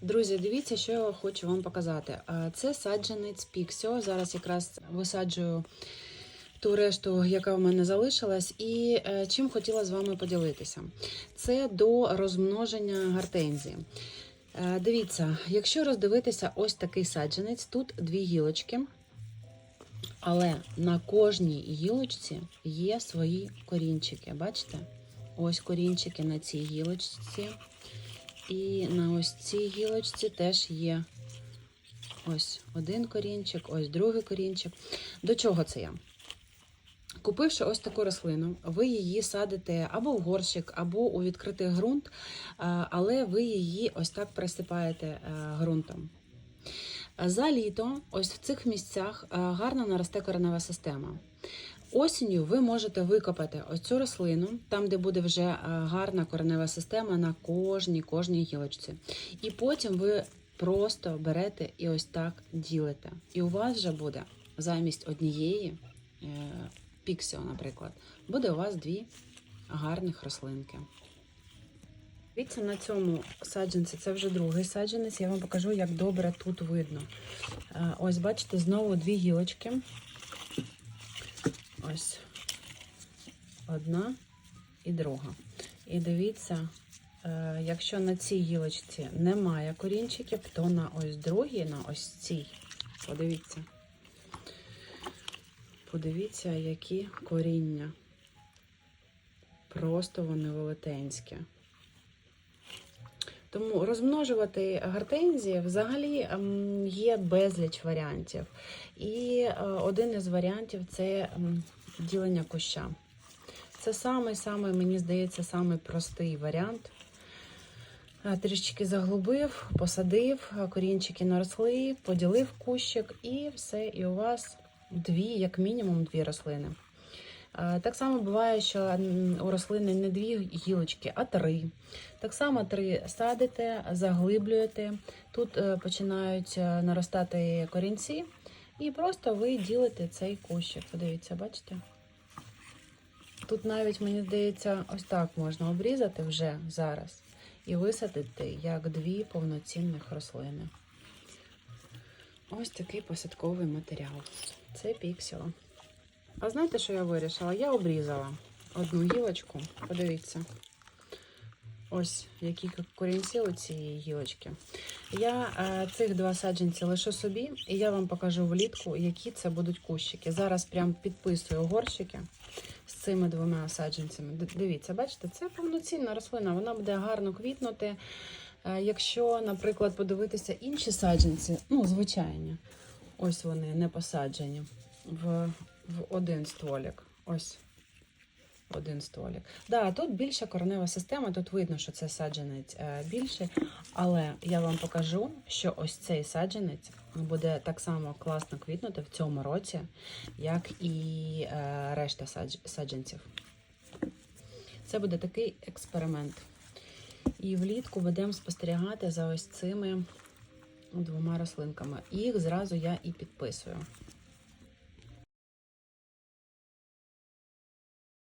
Друзі, дивіться, що я хочу вам показати. Це саджанець Піксіо. Зараз якраз висаджую ту решту, яка в мене залишилась, і е, чим хотіла з вами поділитися. Це до розмноження гортензії. Е, Дивіться, якщо роздивитися ось такий саджанець, тут дві гілочки, але на кожній гілочці є свої корінчики. Бачите? Ось корінчики на цій гілочці. І на ось цій гілочці теж є ось один корінчик, ось другий корінчик. До чого це я? Купивши ось таку рослину, ви її садите або в горщик, або у відкритий ґрунт, але ви її ось так присипаєте е, ґрунтом. За літо, ось в цих місцях е, гарно наросте коренева система. Осінню ви можете викопати ось цю рослину, там, де буде вже е, гарна коренева система на кожній кожній гілочці. І потім ви просто берете і ось так ділите. І у вас вже буде замість однієї е, піксіо, наприклад, буде у вас дві гарних рослинки. Дивіться на цьому саджанці, це вже другий саджанець. Я вам покажу, як добре тут видно. Е, Ось, бачите, знову дві гілочки. Ось одна і друга. І дивіться, е, якщо на цій гілочці немає корінчиків, то на ось другій, на ось цій, подивіться. Подивіться, які коріння. Просто вони велетенські. Тому розмножувати гортензії взагалі ем, є безліч варіантів. І е, один із варіантів це ем, ділення куща. Це самий-самий, мені здається, самий простий варіант. Е, Трішечки заглубив, посадив, е, корінчики наросли, поділив кущик і все. І у вас дві, як мінімум, дві рослини. Так само буває, що у рослини не дві гілочки, а три. Так само три садите, заглиблюєте. Тут е, починають е, наростати корінці, і просто ви ділите цей кущик. Подивіться, бачите? Тут навіть, мені здається, ось так можна обрізати вже зараз і висадити як дві повноцінних рослини. Ось такий посадковий матеріал. Це піксіо. А знаєте, що я вирішила? Я обрізала одну гілочку. Подивіться. Ось які корінці у цієї гілочки. Я е, цих два саджанці лишу собі, і я вам покажу влітку, які це будуть кущики. Зараз прям підписую горщики з цими двома саджанцями. Дивіться, бачите, це повноцінна рослина, вона буде гарно квітнути. Е, Якщо, наприклад, подивитися інші саджанці, ну, звичайні, ось вони не посаджені в, в один стволік. Ось один стволік. Да, тут більша коренева система, тут видно, що це саджанець е, більший, але я вам покажу, що ось цей саджанець буде так само класно квітнути в цьому році, як і е, решта садж- саджанців. Це буде такий експеримент. І влітку будемо спостерігати за ось цими двома рослинками. Їх зразу я і підписую.